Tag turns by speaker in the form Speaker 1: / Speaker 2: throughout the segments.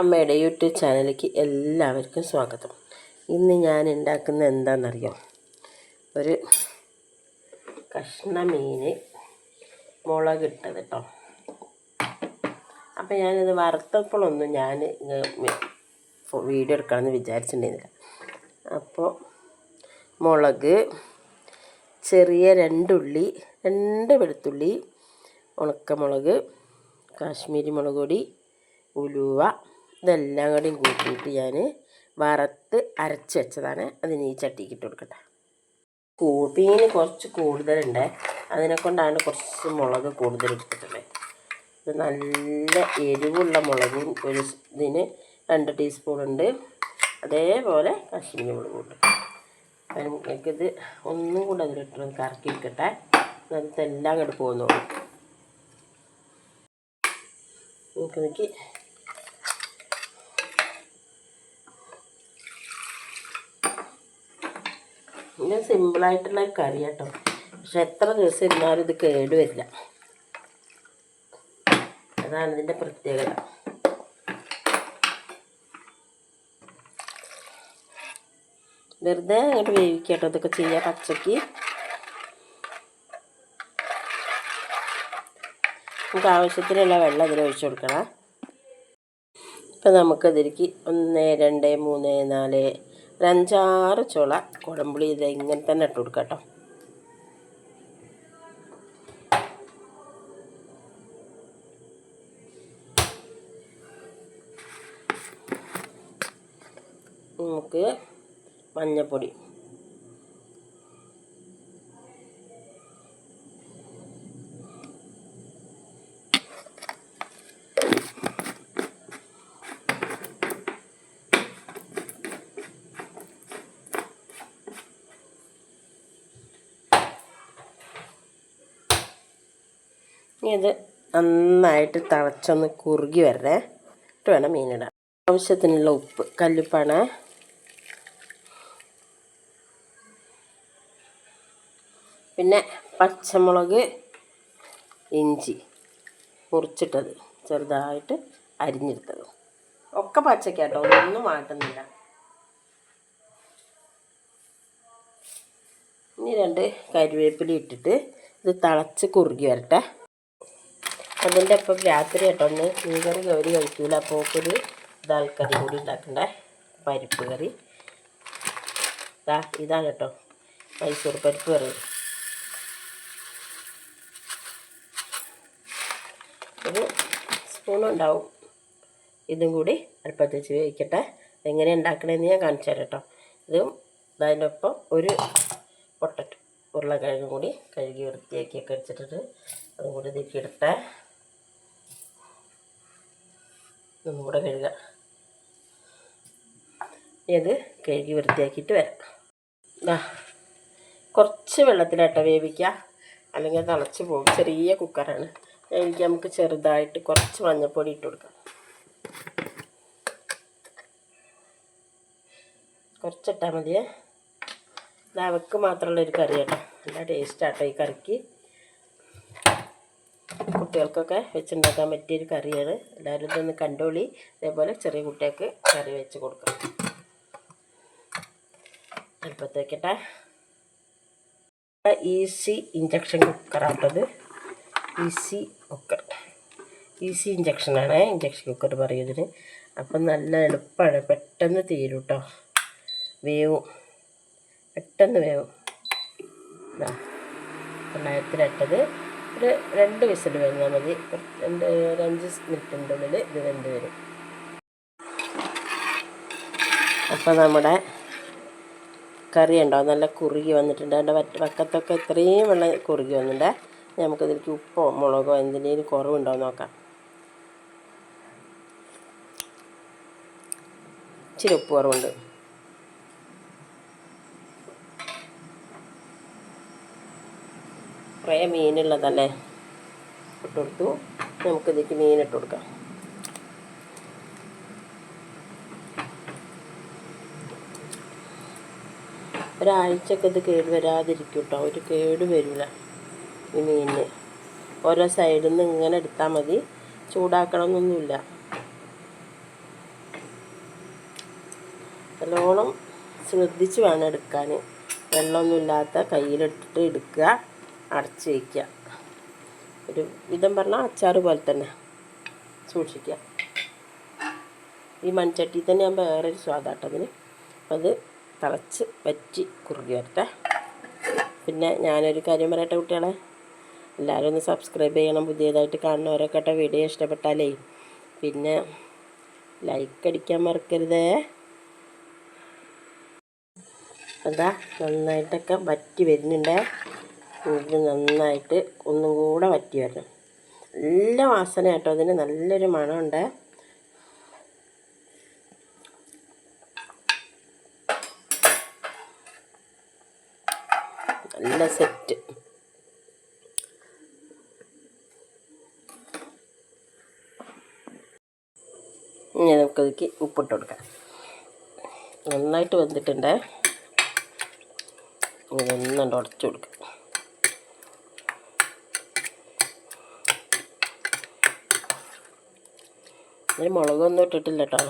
Speaker 1: അമ്മയുടെ യൂട്യൂബ് ചാനലിലേക്ക് എല്ലാവർക്കും സ്വാഗതം. ഇന്ന് ഞാൻ ഉണ്ടാക്കുന്ന എന്താണെന്നറിയാം? ഒരു കഷ്ണ മീൻ മുളക് ഇട്ടത് കേട്ടോ അപ്പം ഞാനിത് വറുത്തപ്പോഴൊന്നും ഞാൻ വീഡിയോ എടുക്കണമെന്ന് വിചാരിച്ചിട്ടുണ്ടായിരുന്നില്ല. അപ്പോൾ മുളക് ചെറിയ രണ്ടുള്ളി രണ്ട് വെളുത്തുള്ളി ഉണക്കമുളക് കാശ്മീരി മുളക് പൊടി ഉലുവ ഇതെല്ലാം കൂടിയും കൂട്ടിയിട്ട് ഞാൻ വറുത്ത് അരച്ച് വെച്ചതാണ്. അതിന് ഈ ചട്ടിക്ക് ഇട്ട് കൊടുക്കട്ടെ. കൂട്ടീന് കുറച്ച് കൂടുതലുണ്ട്. അതിനെ കൊണ്ടാണ് കുറച്ച് മുളക് കൂടുതൽ എടുത്തിട്ടുള്ളത്. ഇത് നല്ല എരിവുള്ള മുളകും ഒരു ഇതിന് രണ്ട് ടീസ്പൂൺ ഉണ്ട്. അതേപോലെ കശ്മീരി മുളകും ഉണ്ട്. എനിക്കിത് ഒന്നും കൂടെ അതിലിട്ട് കറക്കി വെക്കട്ടെ എന്നിട്ട് എല്ലാം അങ്ങോട്ട് പോകുന്നുള്ളൂ നമുക്ക് ഇങ്ങനെ സിമ്പിളായിട്ടുള്ള കറി കേട്ടോ പക്ഷെ എത്ര ദിവസം ഇരുന്നാലും ഇത് കേടുവരില്ല അതാണ് ഇതിന്റെ പ്രത്യേകത. വെറുതെ അങ്ങോട്ട് വേവിക്കട്ടോ. ഇതൊക്കെ ചെയ്യാം. പച്ചക്ക്. നമുക്ക് ആവശ്യത്തിനുള്ള വെള്ളം അതിൽ ഒഴിച്ചു കൊടുക്കണം. ഇപ്പം നമുക്കതിലേക്ക് ഒന്ന് രണ്ട് മൂന്ന് നാല് ഒരു ചുള കുടമ്പുളി ഇത് ഇങ്ങനെ തന്നെ ഇട്ട് കൊടുക്കാം കേട്ടോ. നമുക്ക് മഞ്ഞപ്പൊടി ഇനി ഇത് നന്നായിട്ട് തിളച്ചൊന്ന് കുറുകി വരണേ എന്നിട്ട് വേണം മീനിടാൻ. ആവശ്യത്തിനുള്ള ഉപ്പ് കല്ലുപ്പാണ്. പിന്നെ പച്ചമുളക് ഇഞ്ചി മുറിച്ചിട്ടത് ചെറുതായിട്ട് അരിഞ്ഞെടുത്തത്. ഒക്കെ പച്ചക്കാട്ടോ ഒന്നും മാറ്റുന്നില്ല. ഇനി രണ്ട് കരിവേപ്പില ഇട്ടിട്ട് ഇത് തിളച്ച് കുറുകി വരട്ടെ. അതിന്റെ ഒപ്പം രാത്രി കേട്ടോ ഒന്ന് മീൻകറി കറി കഴിക്കൂല. അപ്പോൾ ഒരു ദാൽ കറി കൂടി ഉണ്ടാക്കണ്ടേ. പരിപ്പ് കറി. ഇതാ ഇതാണ് കേട്ടോ മൈസൂർ പരിപ്പ് കറി. ഒരു സ്പൂണുണ്ടാവും ഇതും കൂടി അടുപ്പത്ത് വെച്ച് വേവിക്കട്ടെ. എങ്ങനെ ഉണ്ടാക്കണമെന്ന് ഞാൻ കാണിച്ചു തരാം കേട്ടോ. ഇതും അതിന്റെ ഒപ്പം ഒരു പൊട്ടറ്റോ ഉരുളക്കിഴങ്ങും കൂടി കഴുകി വൃത്തിയാക്കിയൊക്കെ വെച്ചിട്ടിട്ട് അതും കൂടി ഇതിലേക്ക് ഇടട്ടെ കഴുകാം. ഇത് കഴുകി വൃത്തിയാക്കിയിട്ട് വരാം. ദാ കുറച്ച് വെള്ളത്തിലാട്ട വേവിക്കുക. അല്ലെങ്കിൽ തിളച്ച് പോകും. ചെറിയ കുക്കറാണ്. എനിക്ക് നമുക്ക് ചെറുതായിട്ട് കുറച്ച് മഞ്ഞൾപ്പൊടി ഇട്ട് കൊടുക്കാം. കുറച്ചിട്ടാൽ മതിയേ. ഇത് അവക്ക് മാത്രമുള്ള ഒരു കറി കേട്ടോ. നല്ല ടേസ്റ്റാട്ടോ ഈ കറിക്ക്. കുട്ടികൾക്കൊക്കെ വെച്ചുണ്ടാക്കാൻ പറ്റിയൊരു കറിയാണ്. എല്ലാവരും ഇതൊന്ന് കണ്ടോളി. അതേപോലെ ചെറിയ കുട്ടികൾക്ക് കറി വെച്ച് കൊടുക്കാം. അടുപ്പത്ത് ഈസി ഇഞ്ചക്ഷൻ കുക്കറാട്ടത് ഈസി കുക്കർ. ഈസി ഇഞ്ചക്ഷനാണ് ഇഞ്ചക്ഷൻ കുക്കർ പറയുന്നതിന് അപ്പം നല്ല എളുപ്പമാണ്. പെട്ടെന്ന് തീരും കേട്ടോ വേവും. പെട്ടെന്ന് വേവും. തൊള്ളായിരത്തിലിട്ടത് ഒരു രണ്ട് വിസിൽ വരുന്നാൽ മതി. രണ്ട് ഒരു അഞ്ച് മിനിറ്റിന്റെ ഉള്ളിൽ ഇത് വെന്ത് വരും. അപ്പോൾ നമ്മുടെ കറി ഉണ്ടോ? നല്ല കുറുകി വന്നിട്ടുണ്ട്. അതിന്റെ വക്കത്തൊക്കെ ഇത്രയും വെള്ളം കുറുകി വന്നിട്ടുണ്ട്. നമുക്കിതിലേക്ക് ഉപ്പോ മുളകോ എന്തിനേലും കുറവുണ്ടോ നോക്കാം. ഇച്ചിരി ഉപ്പ് കുറവുണ്ട്. കുറേ മീനുള്ളതല്ലേ? ഇട്ട് കൊടുത്തു നമുക്കിതിലേക്ക് മീനിട്ട് കൊടുക്കാം. ഒരാഴ്ചക്ക് ഇത് കേട് വരാതിരിക്കും കേട്ടോ ഒരു കേട് വരില്ല ഈ മീനിന്. ഓരോ സൈഡിൽ നിന്ന് ഇങ്ങനെ എടുത്താൽ മതി. ചൂടാക്കണമെന്നൊന്നുമില്ല നല്ലോണം ശ്രദ്ധിച്ച് വേണം എടുക്കാൻ. വെള്ളമൊന്നുമില്ലാത്ത കയ്യിലിട്ടിട്ട് എടുക്കുക. അടച്ച് വയ്ക്കുക ഒരു വിധം പറഞ്ഞാൽ അച്ചാർ പോലെ തന്നെ സൂക്ഷിക്കുക. ഈ മൺചട്ടി തന്നെ ആകുമ്പോൾ വേറൊരു സ്വാദാട്ടതിന് അത് തിളച്ച് വറ്റി കുറുകി വരട്ടെ. പിന്നെ ഞാനൊരു കാര്യം പറയട്ടെ കുട്ടികളെ? എല്ലാവരും ഒന്ന് സബ്സ്ക്രൈബ് ചെയ്യണം. പുതിയതായിട്ട് കാണുന്നവരൊക്കെ വീഡിയോ ഇഷ്ടപ്പെട്ടാലേ പിന്നെ ലൈക്ക് അടിക്കാൻ മറക്കരുതേ. അതാ നന്നായിട്ടൊക്കെ വറ്റി വരുന്നുണ്ട്. ഇത് നന്നായിട്ട് ഒന്നും കൂടെ വറ്റി വരണം നല്ല വാസന കേട്ടോ അതിന്. നല്ലൊരു മണമുണ്ട്. നല്ല സെറ്റ്. ഇനി നമുക്കതിക്ക് ഉപ്പിട്ട് കൊടുക്കാം. നന്നായിട്ട് വെന്തിട്ടുണ്ട്. ഇതൊന്നുണ്ട് ഉടച്ചു കൊടുക്കുക ഇതിന് മുളകൊന്നും ഇട്ടിട്ടില്ല കേട്ടോ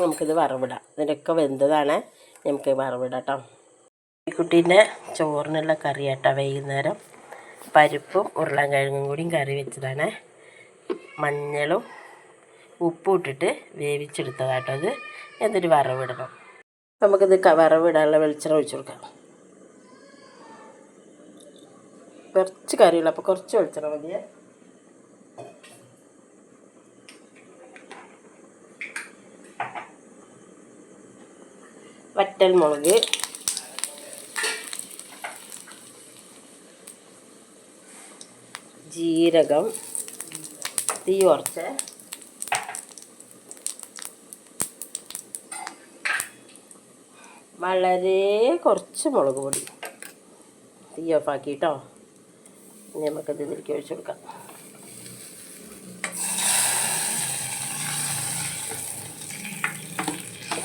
Speaker 1: നമുക്കിത് വറവിടാം. ഇതിനൊക്കെ വെന്തതാണ്. നമുക്ക് വറവിടാം കേട്ടോ കുട്ടീന്റെ ചോറിനുള്ള കറി കേട്ടോ വൈകുന്നേരം. പരിപ്പും ഉരുളൻകിഴങ്ങും കൂടിയും കറി വെച്ചതാണ്. മഞ്ഞളും ഉപ്പും ഇട്ടിട്ട് വേവിച്ചെടുത്തതാട്ടോ അത് എന്നിട്ട് വറവിടണം. നമുക്കിത് വറവിടാനുള്ള വെളിച്ചെണ്ണ ഒഴിച്ചു കൊടുക്കാം. കുറച്ച് കറിയുള്ളൂ. അപ്പോൾ കുറച്ച് വെളിച്ചെണ്ണ മതിയേ. വറ്റൽ മുളക്. ജീരകം. തീ കുറച്ച്. വളരെ കുറച്ച് മുളക് പൊടി. തീ ഓഫാക്കി ഇനി നമുക്കത് ഇതിലേക്ക് ഒഴിച്ചു കൊടുക്കാം.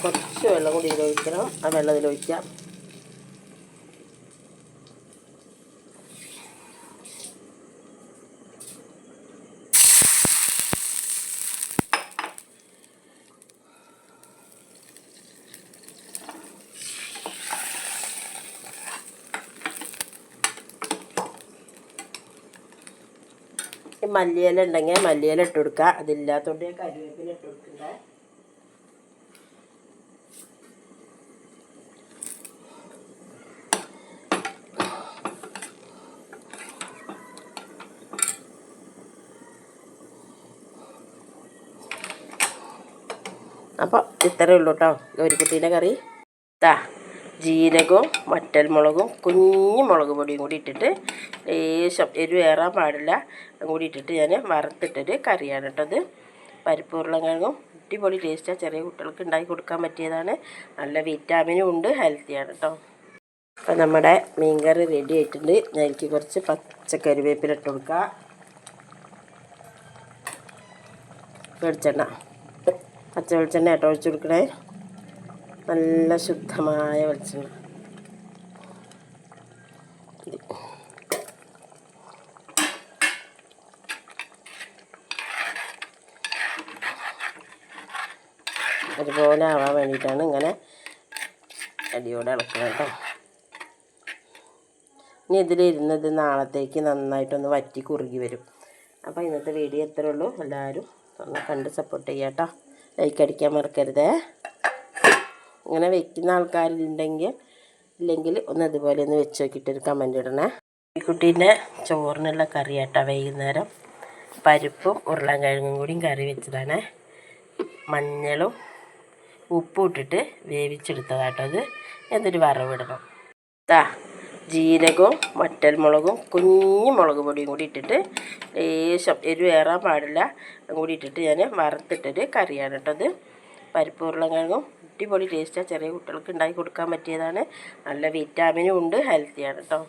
Speaker 1: കുറച്ച് വെള്ളം കൂടി ഇതിൽ ഒഴിക്കണം. ആ വെള്ളം ഈ മല്ലിയില ഉണ്ടെങ്കിൽ മല്ലിയില ഇട്ട് കൊടുക്കുക. അതില്ലാത്തതുകൊണ്ട് ഞാൻ കരിവേപ്പില ഇട്ട് കൊടുക്കണ്ടേ അപ്പോൾ ഇത്രയേ ഉള്ളൂ കേട്ടോ ഗൗരിക്കുട്ടീന്റെ കറി. താ ജീരകവും വറ്റൽമുളകും കുഞ്ഞു മുളക് പൊടിയും കൂടി ഇട്ടിട്ട് ലേശം എരിവേറാൻ പാടില്ല. കൂടി ഇട്ടിട്ട് ഞാൻ വറുത്തിട്ടൊരു കറിയാണ് കേട്ടത് പരിപ്പ് ഉരുളക്കിഴങ്ങും അടിപൊളി ടേസ്റ്റാണ് ചെറിയ കുട്ടികൾക്ക് ഉണ്ടാക്കി കൊടുക്കാൻ പറ്റിയതാണ്. നല്ല വിറ്റാമിനും ഉണ്ട് ഹെൽത്തിയാണ് കേട്ടോ അപ്പം നമ്മുടെ മീൻകറി റെഡി ആയിട്ടുണ്ട്. ഞാൻ എനിക്ക് കുറച്ച് പച്ചക്കറിവേപ്പിലിട്ട് കൊടുക്കാം. വെളിച്ചെണ്ണ പച്ച വെളിച്ചെണ്ണ കേട്ടോ ഒഴിച്ചു കൊടുക്കണേ. നല്ല ശുദ്ധമായ വെളിച്ചെണ്ണ. ഒരുപോലെ ആവാൻ വേണ്ടിയിട്ടാണ് ഇങ്ങനെ അടിയോടെ ഇളക്കുന്നത് കേട്ടോ. ഇനി ഇതിലിരുന്നത് നാളത്തേക്ക് നന്നായിട്ടൊന്ന് വറ്റി കുറുകി വരും. അപ്പോൾ ഇന്നത്തെ വീഡിയോ എത്ര ഉള്ളൂ. എല്ലാവരും ഒന്ന് കണ്ട് സപ്പോർട്ട് ചെയ്യാം കേട്ടോ. ലൈക്ക് അടിക്കാൻ മറക്കരുതേ. ഇങ്ങനെ വെക്കുന്ന ആൾക്കാരുണ്ടെങ്കിൽ ഇല്ലെങ്കിൽ ഒന്ന് അതുപോലെ ഒന്ന് വെച്ച് നോക്കിയിട്ട് ഒരു കമന്റ് ഇടണേ. കുട്ടീന്റെ ചോറിനുള്ള കറി കേട്ടോ വൈകുന്നേരം. പരിപ്പും ഉരുളൻകിഴങ്ങും കൂടിയും കറി വെച്ചതാണ്. മഞ്ഞളും ഉപ്പും ഇട്ടിട്ട് വേവിച്ചെടുത്തതാട്ടോ അത്. എന്നിട്ട് വറവിടണം ദാ ജീരകവും വറ്റൽമുളകും കുഞ്ഞു മുളക് പൊടിയും കൂടി ഇട്ടിട്ട് ലേശം എരിവ് ഏറാൻ പാടില്ല. കൂടി ഇട്ടിട്ട് ഞാൻ വറുത്തിട്ടൊരു കറിയാണ് കേട്ടത് പരിപ്പ് ഉരുളക്കിഴങ്ങും അടിപൊളി ടേസ്റ്റാണ് ചെറിയ കുട്ടികൾക്ക് ഉണ്ടാക്കി കൊടുക്കാൻ പറ്റിയതാണ്. നല്ല വിറ്റാമിനും ഉണ്ട് ഹെൽത്തിയാണ് കേട്ടോ.